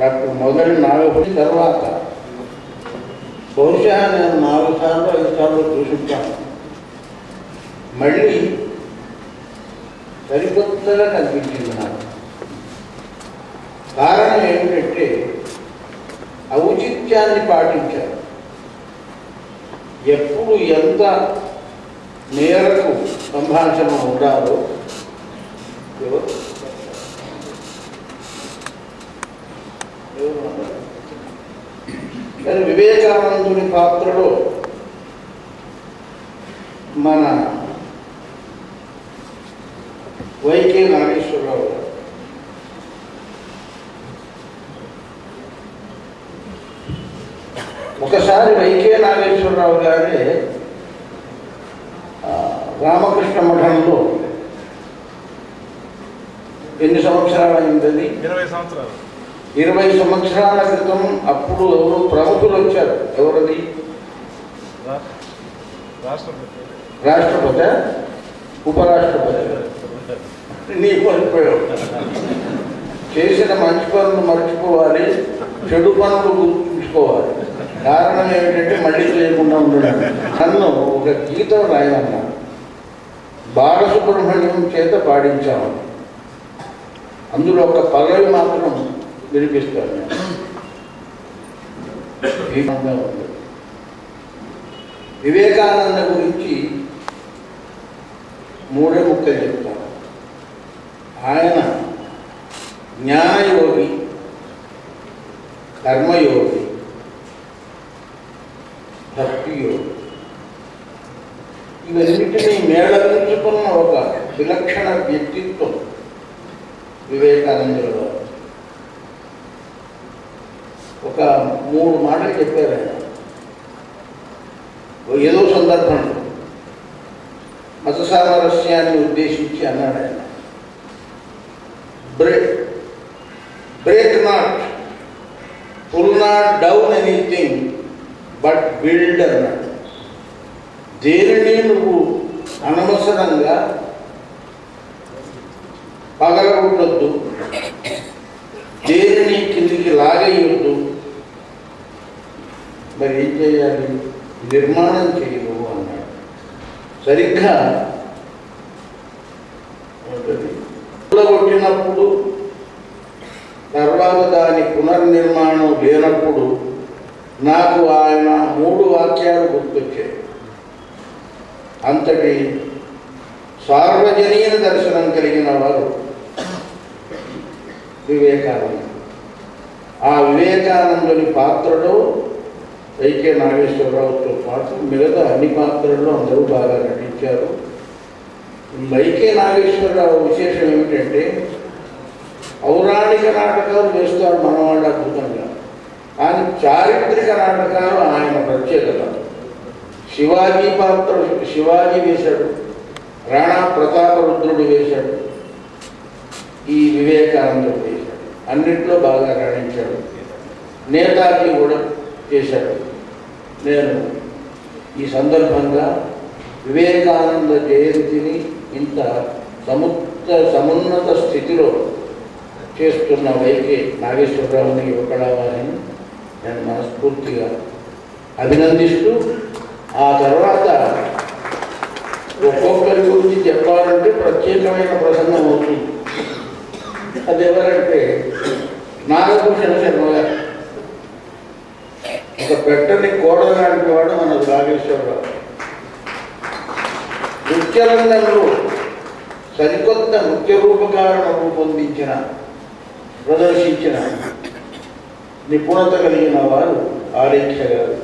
Doctor మొదటి నాగపతి తర్వాత. బహుశా నేను నాలుగు సార్లు ఐదు సార్లు చూసుంటాను. మళ్ళీ సరికొత్తగా కనిపించింది నాకు. కారణం ఏమిటంటే ఔచిత్యాన్ని పాటించారు ఎప్పుడు ఎంత మేరకు సంభాషణ ఉండాలో ఎవరు ఎవరు అన్నారు? కానీ వివేకానందుని పాత్రలో మన వైకే నాగేశ్వరరావు గారు. ఒకసారి వైకే నాగేశ్వరరావు గారే రామకృష్ణ మఠంలో ఎన్ని సంవత్సరాలు అయిందని ఇరవై సంవత్సరాలు. ఇరవై సంవత్సరాల క్రితం అప్పుడు ఎవరు ప్రముఖులు వచ్చారు? ఎవరది? రాష్ట్రపతి. రాష్ట్రపతి? ఉపరాష్ట్రపతి. నీ చేసిన మంచి పనులు మర్చిపోవాలి చెడు పనులు గుర్తుంచుకోవాలి. కారణం ఏమిటంటే మళ్ళీ చేయకుండా ఉండడం. నన్ను ఒక గీతం రాయమన్నా బాలసుబ్రహ్మణ్యం చేత పాడించాము అందులో ఒక పల్లవి మాత్రం వినిపిస్తాను నేను ఈ విధంగా ఉంది. వివేకానంద గురించి మూడే ముక్కలు చెప్తాను ఆయన జ్ఞానయోగి కర్మయోగి భక్తి యోగి ఇవన్నిటినీ మేళవించుకున్న ఒక విలక్షణ వ్యక్తిత్వం వివేకానందుల వారు ఒక మూడు మాటలు చెప్పారు ఆయన. ఏదో సందర్భంలో మత సామరస్యాన్ని ఉద్దేశించి అన్నాడు ఆయన. Break break not pull not down anything but build అన్నాడు. దేనిని నువ్వు అనవసరంగా పగలగొట్టొద్దు? మరి ఏం చేయాలి? నిర్మాణం చేయను అన్నాడు. సరిగ్గా ఉంటుంది. తర్వాత దాని పునర్నిర్మాణం లేనప్పుడు నాకు ఆయన మూడు వాక్యాలు గుర్తొచ్చాయి. అంతటి సార్వజనీయ దర్శనం కలిగిన వారు వివేకానంద ఆ వివేకానందుని పాత్రలో వైకే నాగేశ్వరరావుతో పాటు మిగతా అన్ని పాత్రల్లో అందరూ బాగా నటించారు. వైకే నాగేశ్వరరావు విశేషం ఏమిటంటే పౌరాణిక నాటకాలు వేస్తారు మనవాళ్ళ అద్భుతంగా. ఆయన చారిత్రక నాటకాలు ఆయన ప్రత్యేకత. శివాజీ పాత్ర శివాజీ వేశాడు. రాణా ప్రతాపరుద్రుడు వేశాడు. ఈ వివేకానందుడు వేశాడు. అన్నింటిలో బాగా రాణించాడు. నేతాజీ కూడా చేశాడు నేను ఈ సందర్భంగా వివేకానంద జయంతిని ఇంత సముత్త సమున్నత స్థితిలో చేస్తున్న వైకే నాగేశ్వరరావుని యువకళావారిని నేను మనస్ఫూర్తిగా అభినందిస్తూ ఆ తర్వాత ఒక్కొక్కరి గురించి చెప్పాలంటే ప్రత్యేకమైన ప్రసంగం అవుతుంది. అది ఎవరంటే నాగభూషణ శర్మ గారు. పెట్టని కోడలు లాంటి వాడు మన నాగేశ్వరరావు నృత్యరంగంలో సరికొత్త నృత్య రూపకాలను రూపొందించిన ప్రదర్శించిన నిపుణత కలిగిన వారు ఆరేక్ష గారు.